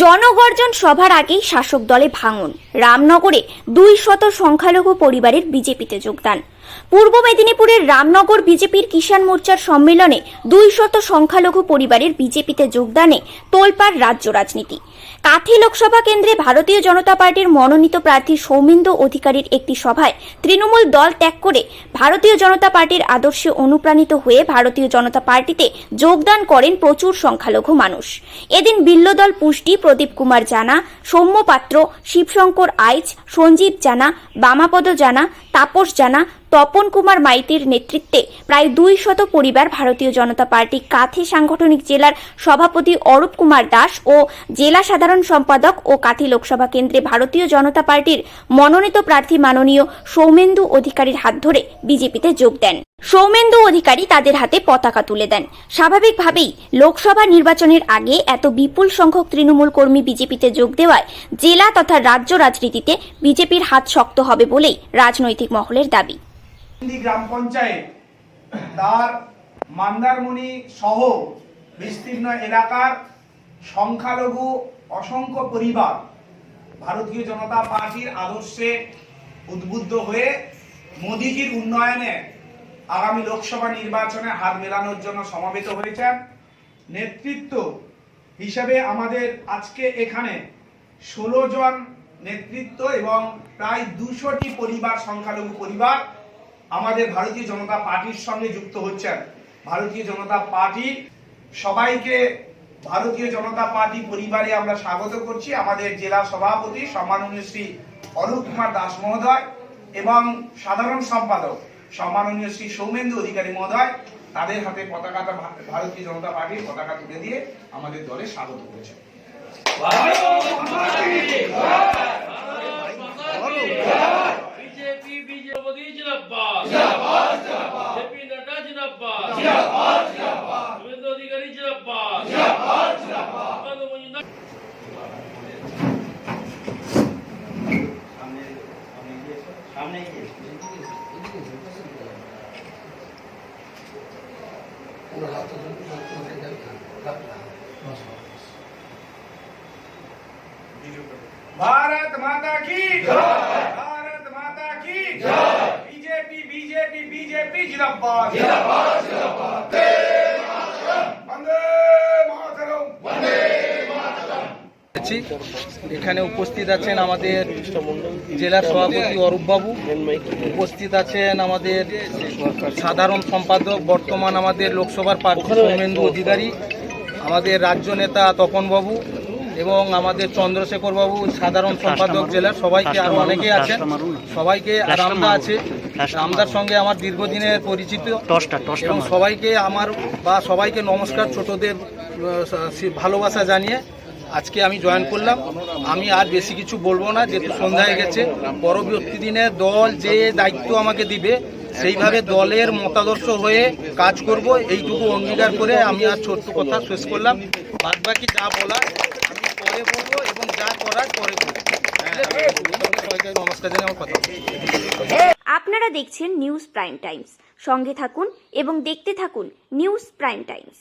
জনগর্জন সভার আগেই শাসক দলে ভাঙন। রামনগরে দুই শত সংখ্যালঘু পরিবারের বিজেপিতে যোগদান। পূর্ব মেদিনীপুরের রামনগর বিজেপির কিষাণ মোর্চার সম্মেলনে দুই শত সংখ্যালঘু পরিবারের বিজেপিতে যোগদানে তোলপাড় রাজ্য রাজনীতি। কাথি লোকসভা কেন্দ্রে ভারতীয় জনতা পার্টির মনোনীত প্রার্থী সৌমেন্দ্র অধিকারীর একটি সভায় তৃণমূল দল ত্যাগ করে ভারতীয় জনতা পার্টির আদর্শে অনুপ্রাণিত হয়ে ভারতীয় জনতা পার্টিতে যোগদান করেন প্রচুর সংখ্যালঘু মানুষ। এদিন বিল্লদল পুষ্টি, প্রদীপ কুমার জানা, সৌম্য পাত্র, শিবশঙ্কর আইচ, সঞ্জীব জানা, বামাপদ জানা, তাপস জানা তপন কুমার মাইতির নেতৃত্বে প্রায় দুই শত পরিবার ভারতীয় জনতা পার্টি কাথি সাংগঠনিক জেলার সভাপতি অরূপ কুমার দাস ও জেলা সাধারণ সম্পাদক ও কাথি লোকসভা কেন্দ্রে ভারতীয় জনতা পার্টির মনোনীত প্রার্থী মাননীয় সৌমেন্দু অধিকারীর হাত ধরে বিজেপিতে যোগ দেন। সৌমেন্দু অধিকারী তাদের হাতে পতাকা তুলে দেন। স্বাভাবিকভাবেই লোকসভা নির্বাচনের আগে এত বিপুল সংখ্যক তৃণমূল কর্মী বিজেপিতে যোগ দেওয়ায় জেলা তথা রাজ্য রাজনীতিতে বিজেপির হাত শক্ত হবে বলেই রাজনৈতিক মহলের দাবি। গ্রাম পঞ্চায়েত, তার মান্দারমণি সহ বিস্তীর্ণ এলাকার সংখ্যালঘু অসংখ্য পরিবার ভারতীয় জনতা পার্টির আদর্শে উদ্বুদ্ধ হয়ে মোদিজির উন্নয়নে আগামী লোকসভা নির্বাচনে হাত মেলানোর জন্য সমবেত হয়েছেন। নেতৃত্ব হিসেবে আমাদের আজকে এখানে ষোলো জন নেতৃত্ব এবং প্রায় দুশোটি পরিবার, সংখ্যালঘু পরিবার আমাদের ভারতীয় জনতা পার্টির সঙ্গে যুক্ত হচ্ছেন। ভারতীয় জনতা পার্টি, সবাইকে ভারতীয় জনতা পার্টি পরিবারে আমরা স্বাগত করছি। আমাদের জেলা সভাপতি সম্মাননীয় শ্রী অরূপ কুমার দাস মহোদয় এবং সাধারণ সম্পাদক সম্মাননীয় শ্রী সৌমেন্দু অধিকারী মহোদয় তাদের হাতে পতাকাটা ভারতীয় জনতা পার্টির পতাকা তুলে দিয়ে আমাদের দলে স্বাগত করেছেন भारत माता की भारत माता की बीजेपी बीजेपी बीजेपी जिंदाबाद। जिंदाबाद जिंदाबाद। আছি এখানে উপস্থিত আছেন আমাদের জেলার সভাপতি অরূপবাবু, উপস্থিত আছেন আমাদের সাধারণ সম্পাদক, বর্তমান আমাদের লোকসভার প্রার্থী সৌমেন্দু অধিকারী, আমাদের রাজ্য নেতা তপনবাবু এবং আমাদের চন্দ্রশেখর বাবু, সাধারণ সম্পাদক জেলার সবাইকে আরও অনেকেই আছেন। সবাইকে রামদা আছে। রামদার সঙ্গে আমার দীর্ঘদিনের পরিচিত এবং সবাইকে আমার বা সবাইকে নমস্কার ছোটদের ভালোবাসা জানিয়ে আজকে আমি জয়েন করলাম। আমি আর বেশি কিছু বলব না, যেহেতু সন্ধ্যা হয়ে গেছে। পরবর্তী দিনে দল যে দায়িত্ব আমাকে দিবে, সেইভাবে দলের মতাদর্শ হয়ে কাজ করব, এইটুকু অঙ্গীকার করে আমি আর ছোট্ট কথা শেষ করলাম। বাদ বাকি যা বলার আমি পরে বলব এবং যা করার পরে নমস্কার কথা। আপনারা দেখছেন নিউজ প্রাইম টাইমস সঙ্গে থাকুন এবং দেখতে থাকুন নিউজ প্রাইম টাইমস